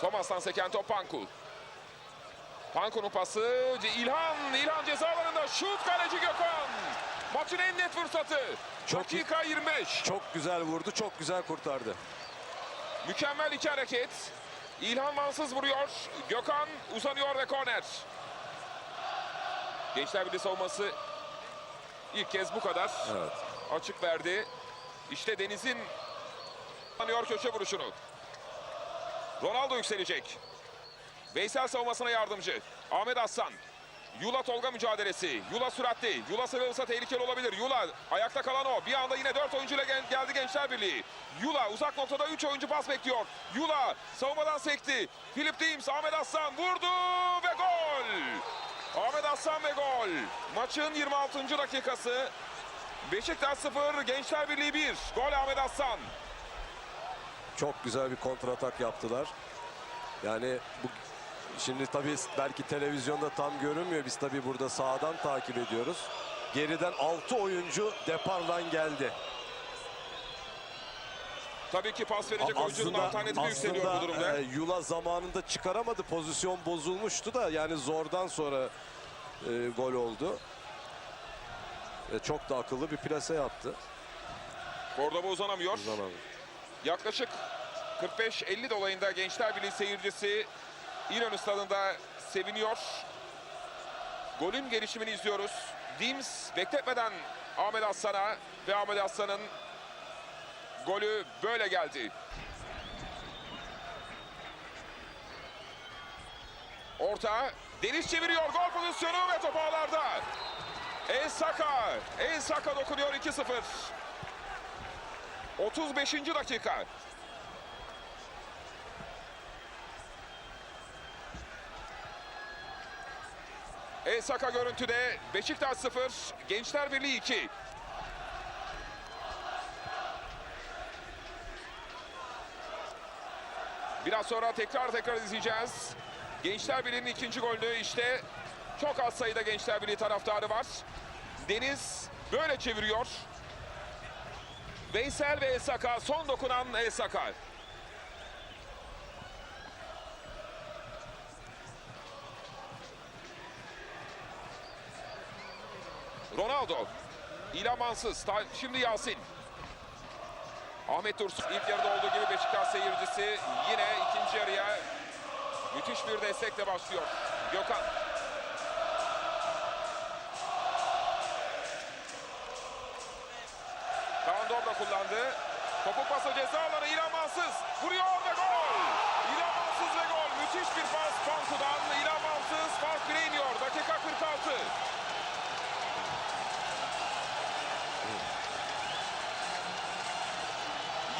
Thomas'tan seken top Panku. Panku'nun pası İlhan. İlhan ceza alanında şut kaleci Gökhan. Maçın en net fırsatı. Çok Dakika 25. Çok güzel vurdu, çok güzel kurtardı. Mükemmel iki hareket. İlhan Mansız vuruyor. Gökhan uzanıyor ve korner. Gençler Birliği savunması ilk kez bu kadar Evet. açık verdi. İşte Deniz'in kullanıyor köşe vuruşunu. Ronaldo yükselecek. Veysel savunmasına yardımcı. Ahmet Aslan. Yula Tolga mücadelesi. Yula süratli. Yula sarılırsa tehlikeli olabilir. Yula ayakta kalan o. Bir anda yine 4 oyuncuyla gel- geldi Gençler Birliği. Yula uzak noktada 3 oyuncu pas bekliyor. Yula savunmadan sekti. Philip Deems, Ahmet Aslan vurdu ve gol. Ahmet Aslan ve gol. Maçın 26. dakikası. Beşiktaş 0, Gençler Birliği 1. Gol Ahmet Aslan. Çok güzel bir kontratak yaptılar. Yani bu şimdi tabii belki televizyonda tam görünmüyor. Biz tabii burada sağdan takip ediyoruz. Geriden 6 oyuncu deparlan geldi. Tabii ki pas verecek oyuncunun alternatifi yükseliyor bu durumda. e, Yula zamanında çıkaramadı. Pozisyon bozulmuştu da yani zordan sonra e, gol oldu. E, çok da akıllı bir plase yaptı. Cordoba uzanamıyor. Uzanamadı. Yaklaşık 45-50 dolayında Gençler Birliği seyircisi İnönü stadında seviniyor. Golün gelişimini izliyoruz. Dims bekletmeden Ahmet Aslan'a ve Ahmet Aslan'ın golü böyle geldi. Orta Deniz çeviriyor gol pozisyonu ve top ağlarda. Ensaka, Ensaka dokunuyor 2-0. 35. dakika. Ensaka görüntüde Beşiktaş 0, Gençler Birliği 2. Biraz sonra tekrar tekrar izleyeceğiz. Gençler Birliği'nin ikinci golünü işte çok az sayıda Gençler Birliği taraftarı var. Deniz böyle çeviriyor. Veysel ve Esaka son dokunan Esaka. Ronaldo. İlamansız. Şimdi Yasin. Ahmet Dursun ilk yarıda olduğu gibi Beşiktaş seyircisi yine ikinci yarıya müthiş bir destekle başlıyor. Gökhan. Kullandı. Topu pası ceza alanı İlhan Mansız. Vuruyor ve gol. İlhan Mansız ve gol. Müthiş bir pas Panku'dan. İlhan Mansız fark bire iniyor. Dakika 46.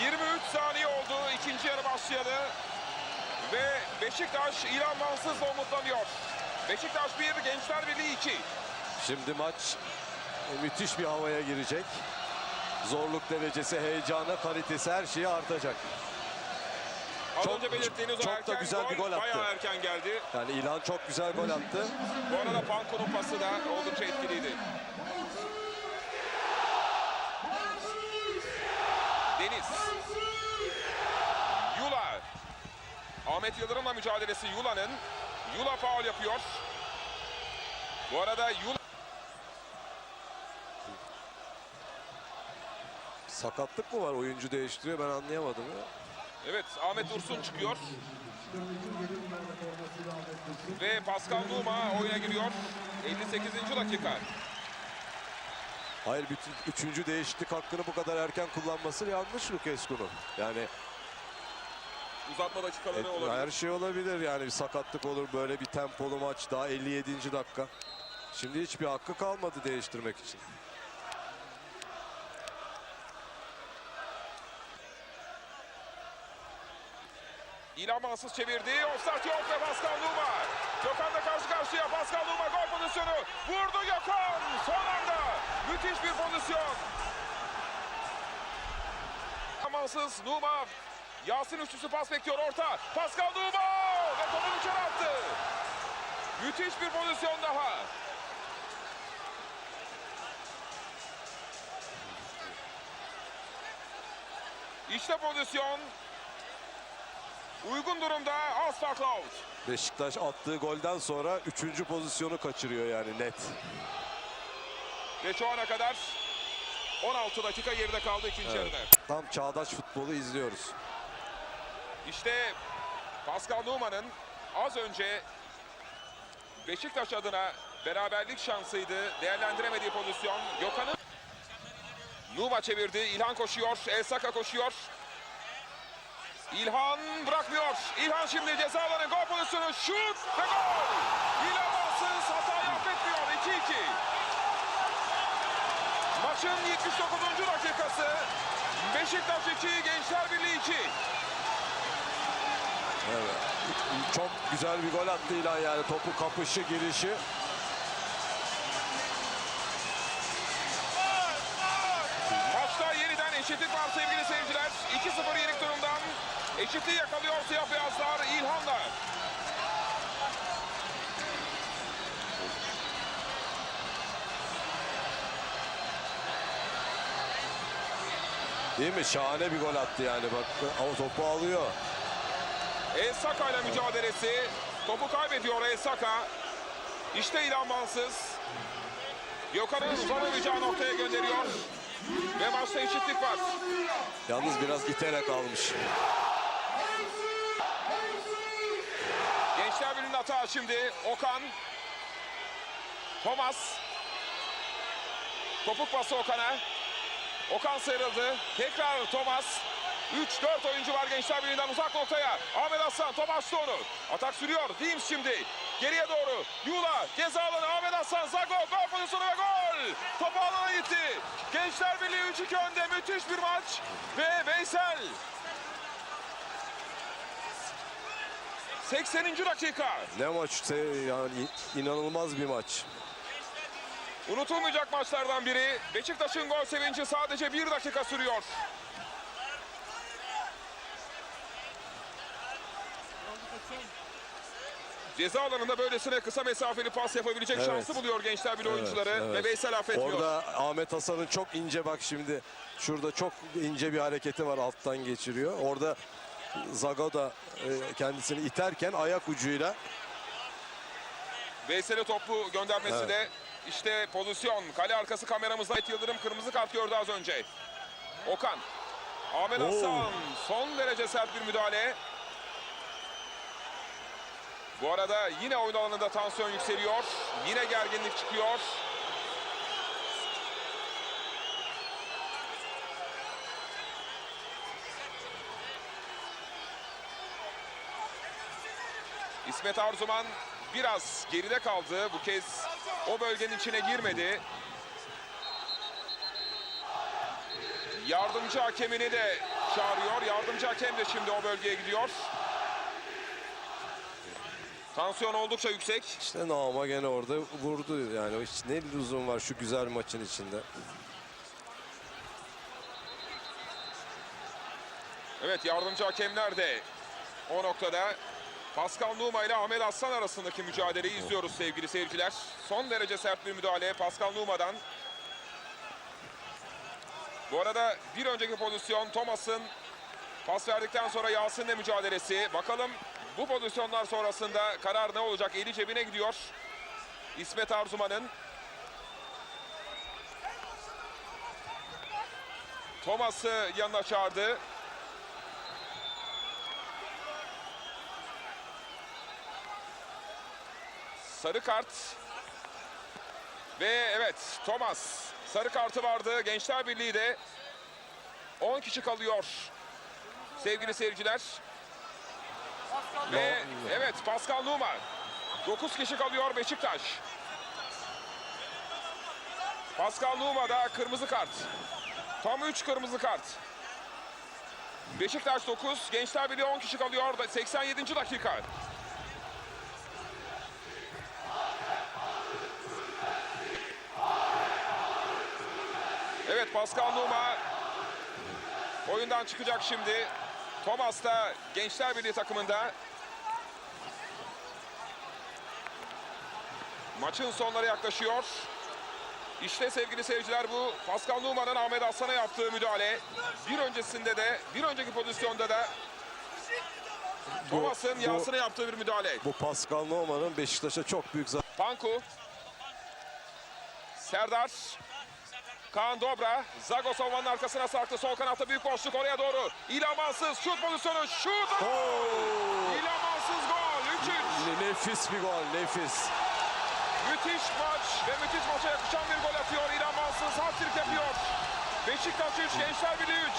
...23 saniye oldu ikinci yarı başlayalı... ...ve Beşiktaş İlhan Mansız'la umutlanıyor. Beşiktaş 1, Gençler Birliği 2. Şimdi maç müthiş bir havaya girecek. Zorluk derecesi, heyecanı, kalitesi her şeyi artacak. Az Çok- önce belirttiğiniz o çok da erken güzel bir gol attı. Bayağı erken geldi. Yani İlhan çok güzel gol attı. Bu arada Panko'nun pası da oldukça etkiliydi. Deniz. Yula. Ahmet Yıldırım'la mücadelesi Yula'nın. Yula faul yapıyor. Bu arada Yula Sakatlık mı var? Oyuncu değiştiriyor. Ben anlayamadım ya. Evet Ahmet Dursun çıkıyor. Ve Pascal Numa oyuna giriyor. 58. dakika. Hayır bütün üçüncü değişiklik hakkını bu kadar erken kullanması yanlış Lukescu'nun. Yani Uzatma dakikaları e, olabilir. her şey olabilir yani bir sakatlık olur böyle bir tempolu maç daha 57. dakika. Şimdi hiçbir hakkı kalmadı değiştirmek için. İlhan Mansız çevirdi. Offside yok ve Pascal Numa. Gökhan da karşı karşıya. Pascal Numa gol pozisyonu. Vurdu Gökhan. Son anda. Müthiş bir pozisyon. İlhan Mansız, Numa. Yasin üçlüsü pas bekliyor orta. Pascal Numa. Ve topu içeri attı. Müthiş bir pozisyon daha. İşte pozisyon. Uygun durumda farklı out. Beşiktaş attığı golden sonra üçüncü pozisyonu kaçırıyor yani net. Ve şu ana kadar 16 dakika geride kaldı ikinci Evet. yarıda. Tam çağdaş futbolu izliyoruz. İşte Pascal Numa'nın az önce Beşiktaş adına beraberlik şansıydı. Değerlendiremediği pozisyon. Gökhan'ın Numa çevirdi. İlhan koşuyor. El Saka koşuyor. İlhan bırakmıyor. İlhan şimdi ceza alanı gol pozisyonu. Şut ve gol. İlhan Mansız hatayı affetmiyor. 2-2. Maçın 79. dakikası. Beşiktaş 2, Gençler Birliği 2. Evet. Çok güzel bir gol attı İlhan yani topu kapışı girişi. Maçta yeniden eşitlik var sevgili seyirciler. 2-0 yenik durumdan eşitliği yakalıyor siyah beyazlar İlhan'la. Değil mi? Şahane bir gol attı yani bak. Ama topu alıyor. El Saka ile mücadelesi. Topu kaybediyor El Saka. İşte İlhan Mansız. Gökhan'ın uzanamayacağı noktaya gönderiyor. Ve maçta eşitlik var. Yalnız biraz iterek almış. Birliği'nin hata şimdi. Okan. Thomas. Topuk pası Okan'a. Okan sıyrıldı. Tekrar Thomas. 3-4 oyuncu var Gençler Birliği'nden uzak noktaya. Ahmet Aslan top açtı. Atak sürüyor. Dims şimdi. Geriye doğru. Yula ceza alanı Ahmet Aslan. Zago gol pozisyonu ve gol. Top alana gitti. Gençler Birliği 3-2 önde. Müthiş bir maç. Ve Veysel 80. dakika. Ne maç yani inanılmaz bir maç. Unutulmayacak maçlardan biri. Beşiktaş'ın gol sevinci sadece bir dakika sürüyor. Ceza alanında böylesine kısa mesafeli pas yapabilecek Evet. şansı buluyor Gençler Birliği oyuncuları evet. ve Veysel affetmiyor. Orada Ahmet Hasan'ın çok ince bak şimdi. Şurada çok ince bir hareketi var alttan geçiriyor. Orada Zago da e, kendisini iterken ayak ucuyla Veysel'e topu göndermesi Evet. de işte pozisyon. Kale arkası kameramızda Ahmet Yıldırım kırmızı kart gördü az önce. Okan. Ahmet Oo. Hasan son derece sert bir müdahale. Bu arada yine oyun alanında tansiyon yükseliyor. Yine gerginlik çıkıyor. İsmet Arzuman biraz geride kaldı. Bu kez o bölgenin içine girmedi. Yardımcı hakemini de çağırıyor. Yardımcı hakem de şimdi o bölgeye gidiyor. Tansiyon oldukça yüksek. işte Naama gene orada vurdu yani. Hiç ne lüzum var şu güzel maçın içinde. Evet yardımcı hakemler de o noktada Pascal Numa ile Ahmet Aslan arasındaki mücadeleyi izliyoruz sevgili seyirciler. Son derece sert bir müdahale Pascal Numa'dan. Bu arada bir önceki pozisyon Thomas'ın pas verdikten sonra Yasin'le mücadelesi. Bakalım bu pozisyonlar sonrasında karar ne olacak? Eli cebine gidiyor. İsmet Arzuman'ın. Thomas'ı yanına çağırdı. Sarı kart. Ve evet Thomas sarı kartı vardı. Gençler Birliği de 10 kişi kalıyor. Sevgili seyirciler. Ve evet Pascal Numa. 9 kişi kalıyor Beşiktaş. Pascal Numa da kırmızı kart. Tam 3 kırmızı kart. Beşiktaş 9, Gençler Birliği 10 kişi kalıyor. 87. dakika. Evet Pascal Numa oyundan çıkacak şimdi. Thomas da Gençler Birliği takımında. Maçın sonları yaklaşıyor. İşte sevgili seyirciler bu Pascal Numa'nın Ahmet Aslan'a yaptığı müdahale. Bir öncesinde de bir önceki pozisyonda da Thomas'ın yansına yaptığı bir müdahale. Bu Pascal Nohma'nın Beşiktaş'a çok büyük zarar. Panku. Serdar. Kaan Dobra. Zago savunmanın arkasına sarktı. Sol kanatta büyük boşluk oraya doğru. İlamansız şut pozisyonu. Şut. İlamansız gol. 3-3. Ne- Nefis bir gol, nefis. Müthiş maç ve müthiş maça yakışan bir gol atıyor. İlhan Mansız hat-trick yapıyor. Beşiktaş 3, Gençler Birliği 3.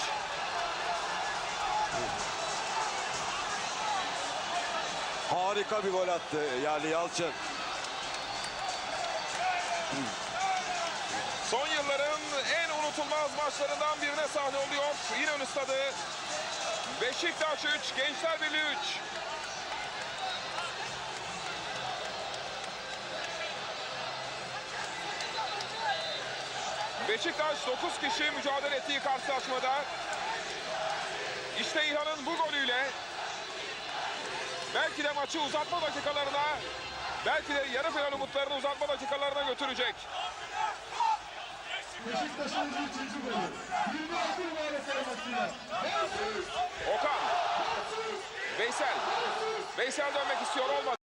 Harika bir gol attı yani Yalçın. Son yılların en unutulmaz maçlarından birine sahne oluyor. İnönü Stadı. Beşiktaş 3, Gençler Birliği 3. Beşiktaş 9 kişi mücadele ettiği karşılaşmada işte İlhan'ın bu golüyle belki de maçı uzatma dakikalarına belki de yarı final umutlarını uzatma dakikalarına götürecek. Beşiktaş'ın üçüncü golü. 26 numara formasıyla. Okan. Veysel. Veysel dönmek istiyor olmadı.